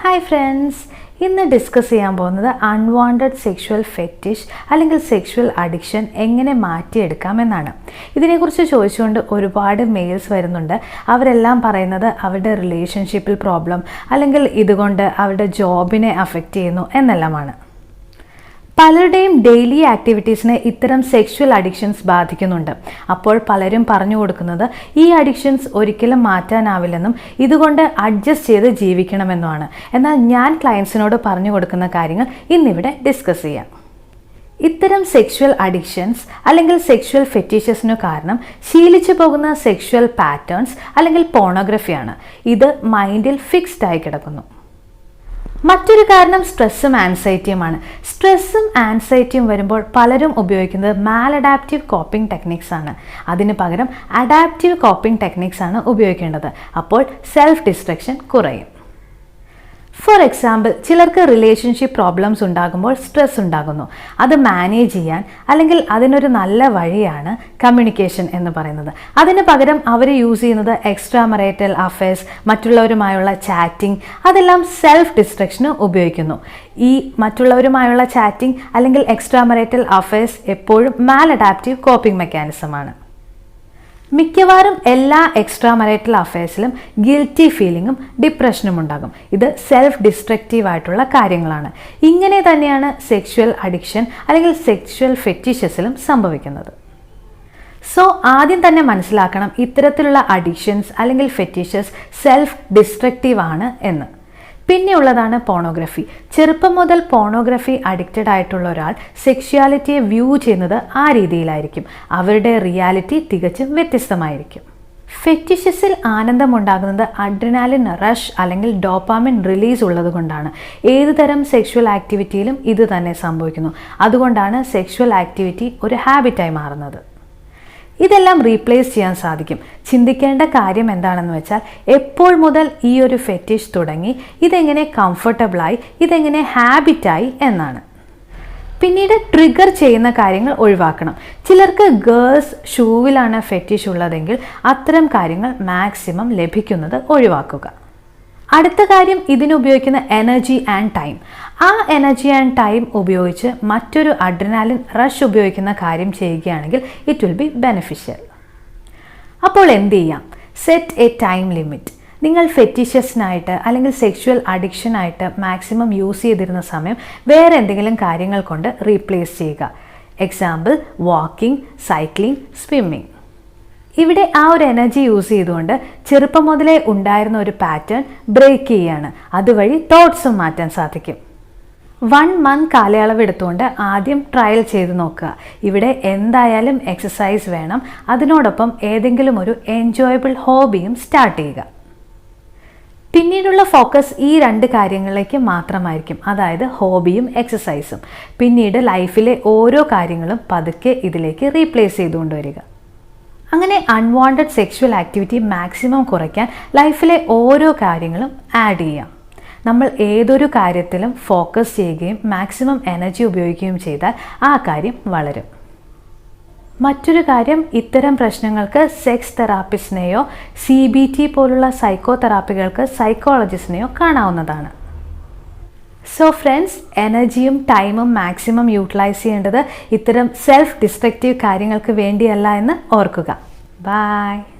Hi friends ഇന്ന് discuss ചെയ്യാൻ പോകുന്നത് അൺവാണ്ടഡ് സെക്ഷുവൽ ഫെറ്റിഷ് അല്ലെങ്കിൽ സെക്ഷുവൽ അഡിക്ഷൻ എങ്ങനെ മാറ്റിയെടുക്കാം എന്നാണ്. ഇതിനെക്കുറിച്ച് ചോദിച്ചുകൊണ്ട് ഒരുപാട് മെയിൽസ് വരുന്നുണ്ട്. അവരെല്ലാം പറയുന്നത് അവരുടെ റിലേഷൻഷിപ്പിൽ പ്രോബ്ലം അല്ലെങ്കിൽ ഇതുകൊണ്ട് അവരുടെ ജോബിനെ അഫക്റ്റ് ചെയ്യുന്നു എന്നെല്ലാമാണ്. പലരുടെയും ഡെയിലി ആക്ടിവിറ്റീസിനെ ഇത്തരം സെക്ഷുവൽ അഡിക്ഷൻസ് ബാധിക്കുന്നുണ്ട്. അപ്പോൾ പലരും പറഞ്ഞു കൊടുക്കുന്നത് ഈ അഡിക്ഷൻസ് ഒരിക്കലും മാറ്റാനാവില്ലെന്നും ഇതുകൊണ്ട് അഡ്ജസ്റ്റ് ചെയ്ത് ജീവിക്കണമെന്നുമാണ്. എന്നാൽ ഞാൻ ക്ലയൻസിനോട് പറഞ്ഞു കൊടുക്കുന്ന കാര്യങ്ങൾ ഇന്നിവിടെ ഡിസ്കസ് ചെയ്യാം. ഇത്തരം സെക്ഷുവൽ അഡിക്ഷൻസ് അല്ലെങ്കിൽ സെക്ഷുവൽ ഫെറ്റീഷസിനു കാരണം ശീലിച്ചു പോകുന്ന സെക്ഷുവൽ പാറ്റേൺസ് അല്ലെങ്കിൽ പോണോഗ്രഫിയാണ് ഇത് മൈൻഡിൽ ഫിക്സ്ഡ് ആയി കിടക്കുന്നു. മറ്റൊരു കാരണം സ്ട്രെസ്സും ആൻസൈറ്റിയുമാണ് സ്ട്രെസ്സും ആൻസൈറ്റിയും വരുമ്പോൾ പലരും ഉപയോഗിക്കുന്നത് മാലഡാപ്റ്റീവ് കോപ്പിംഗ് ടെക്നിക്സ് ആണ്. അതിന് പകരം അഡാപ്റ്റീവ് കോപ്പിംഗ് ടെക്നിക്സ് ആണ് ഉപയോഗിക്കേണ്ടത്. അപ്പോൾ സെൽഫ് ഡിസ്ട്രക്ഷൻ കുറയും. ഫോർ എക്സാമ്പിൾ ചിലർക്ക് റിലേഷൻഷിപ്പ് പ്രോബ്ലംസ് ഉണ്ടാകുമ്പോൾ സ്ട്രെസ് ഉണ്ടാകുന്നു. അത് മാനേജ് ചെയ്യാൻ അല്ലെങ്കിൽ അതിനൊരു നല്ല വഴിയാണ് കമ്മ്യൂണിക്കേഷൻ എന്ന് പറയുന്നത്. അതിന് പകരം അവർ യൂസ് ചെയ്യുന്നത് എക്സ്ട്രാ മറേറ്റൽ അഫയേഴ്സ് മറ്റുള്ളവരുമായുള്ള ചാറ്റിംഗ് അതെല്ലാം സെൽഫ് ഡിസ്ട്രക്ഷന് ഉപയോഗിക്കുന്നു. ഈ മറ്റുള്ളവരുമായുള്ള ചാറ്റിംഗ് അല്ലെങ്കിൽ എക്സ്ട്രാ മറേറ്റൽ അഫയേഴ്സ് എപ്പോഴും മാൽ അഡാപ്റ്റീവ് കോപ്പിംഗ് മെക്കാനിസമാണ് മിക്കവാറും എല്ലാ എക്സ്ട്രാ മരൈറ്റൽ അഫയേഴ്സിലും ഗിൽറ്റി ഫീലിങ്ങും ഡിപ്രഷനും ഉണ്ടാകും. ഇത് സെൽഫ് ഡിസ്ട്രക്റ്റീവ് ആയിട്ടുള്ള കാര്യങ്ങളാണ്. ഇങ്ങനെ തന്നെയാണ് സെക്ഷുവൽ അഡിക്ഷൻ അല്ലെങ്കിൽ സെക്ഷുവൽ ഫെറ്റിഷസിലും സംഭവിക്കുന്നത്. സോ ആദ്യം തന്നെ മനസ്സിലാക്കണം ഇത്തരത്തിലുള്ള അഡിക്ഷൻസ് അല്ലെങ്കിൽ ഫെറ്റിഷസ് സെൽഫ് ഡിസ്ട്രക്റ്റീവ് ആണ് എന്ന്. പിന്നെയുള്ളതാണ് പോണോഗ്രഫി ചെറുപ്പം മുതൽ പോണോഗ്രഫി അഡിക്റ്റഡ് ആയിട്ടുള്ള ഒരാൾ സെക്ഷുവാലിറ്റിയെ വ്യൂ ചെയ്യുന്നത് ആ രീതിയിലായിരിക്കും. അവരുടെ റിയാലിറ്റി തികച്ചും വ്യത്യസ്തമായിരിക്കും. ഫെറ്റിഷസിൽ ആനന്ദമുണ്ടാകുന്നത് അഡ്രിനാലിൻ റഷ് അല്ലെങ്കിൽ ഡോപ്പാമിൻ റിലീസ് ഉള്ളത് കൊണ്ടാണ്. ഏത് തരം സെക്ഷുവൽ ആക്ടിവിറ്റിയിലും ഇത് തന്നെ സംഭവിക്കുന്നു. അതുകൊണ്ടാണ് സെക്ഷുവൽ ആക്ടിവിറ്റി ഒരു ഹാബിറ്റായി മാറുന്നത്. ഇതെല്ലാം റീപ്ലേസ് ചെയ്യാൻ സാധിക്കും. ചിന്തിക്കേണ്ട കാര്യം എന്താണെന്ന് വെച്ചാൽ എപ്പോൾ മുതൽ ഈ ഒരു ഫെറ്റിഷ് തുടങ്ങി ഇതെങ്ങനെ കംഫർട്ടബിളായി ഇതെങ്ങനെ ഹാബിറ്റായി എന്നാണ്. പിന്നീട് ട്രിഗർ ചെയ്യുന്ന കാര്യങ്ങൾ ഒഴിവാക്കണം. ചിലർക്ക് ഗേൾസ് ഷൂവിലാണ് ഫെറ്റിഷ് ഉള്ളതെങ്കിൽ അത്തരം കാര്യങ്ങൾ മാക്സിമം ലഭിക്കുന്നത് ഒഴിവാക്കുക. അടുത്ത കാര്യം ഇതിനുപയോഗിക്കുന്ന എനർജി ആൻഡ് ടൈം ആ എനർജി ആൻഡ് ടൈം ഉപയോഗിച്ച് മറ്റൊരു അഡ്രനാലിൻ റഷ് ഉപയോഗിക്കുന്ന കാര്യം ചെയ്യുകയാണെങ്കിൽ ഇറ്റ് വിൽ ബി ബെനിഫിഷ്യൽ അപ്പോൾ എന്ത് ചെയ്യാം? സെറ്റ് എ ടൈം ലിമിറ്റ് നിങ്ങൾ ഫെറ്റിഷ്യസിനായിട്ട് അല്ലെങ്കിൽ സെക്ഷുവൽ അഡിക്ഷനായിട്ട് മാക്സിമം യൂസ് ചെയ്തിരുന്ന സമയം വേറെ എന്തെങ്കിലും കാര്യങ്ങൾ കൊണ്ട് റീപ്ലേസ് ചെയ്യുക. എക്സാമ്പിൾ വാക്കിംഗ് സൈക്ലിംഗ് സ്വിമ്മിങ് ഇവിടെ ആ ഒരു എനർജി യൂസ് ചെയ്തുകൊണ്ട് ചെറുപ്പം മുതലേ ഉണ്ടായിരുന്ന ഒരു പാറ്റേൺ ബ്രേക്ക് ചെയ്യുകയാണ് അതുവഴി തോട്ട്സും മാറ്റാൻ സാധിക്കും. വൺ മന്ത് കാലയളവ് എടുത്തുകൊണ്ട് ആദ്യം ട്രയൽ ചെയ്ത് നോക്കുക. ഇവിടെ എന്തായാലും എക്സസൈസ് വേണം. അതിനോടൊപ്പം ഏതെങ്കിലും ഒരു എൻജോയബിൾ ഹോബിയും സ്റ്റാർട്ട് ചെയ്യുക. പിന്നീടുള്ള ഫോക്കസ് ഈ രണ്ട് കാര്യങ്ങളിലേക്ക് മാത്രമായിരിക്കും. അതായത് ഹോബിയും എക്സസൈസും പിന്നീട് ലൈഫിലെ ഓരോ കാര്യങ്ങളും പതുക്കെ ഇതിലേക്ക് റീപ്ലേസ് ചെയ്തുകൊണ്ട് വരിക. അങ്ങനെ അൺവാണ്ടഡ് സെക്ഷുവൽ ആക്ടിവിറ്റി മാക്സിമം കുറയ്ക്കാൻ ലൈഫിലെ ഓരോ കാര്യങ്ങളും ആഡ് ചെയ്യാം. നമ്മൾ ഏതൊരു കാര്യത്തിലും ഫോക്കസ് ചെയ്യുകയും മാക്സിമം എനർജി ഉപയോഗിക്കുകയും ചെയ്താൽ ആ കാര്യം വളരും. മറ്റൊരു കാര്യം ഇത്തരം പ്രശ്നങ്ങൾക്ക് സെക്സ് തെറാപ്പിസ്റ്റിനെയോ സി ബി ടി പോലുള്ള സൈക്കോ തെറാപ്പികൾക്ക് സൈക്കോളജിസ്റ്റിനെയോ കാണാവുന്നതാണ്. സോ ഫ്രണ്ട്സ് എനർജിയും ടൈമും മാക്സിമം യൂട്ടിലൈസ് ചെയ്യേണ്ടത് ഇത്തരം സെൽഫ് ഡിസ്ട്രക്റ്റീവ് കാര്യങ്ങൾക്ക് വേണ്ടിയല്ല എന്ന് ഓർക്കുക. ബായ്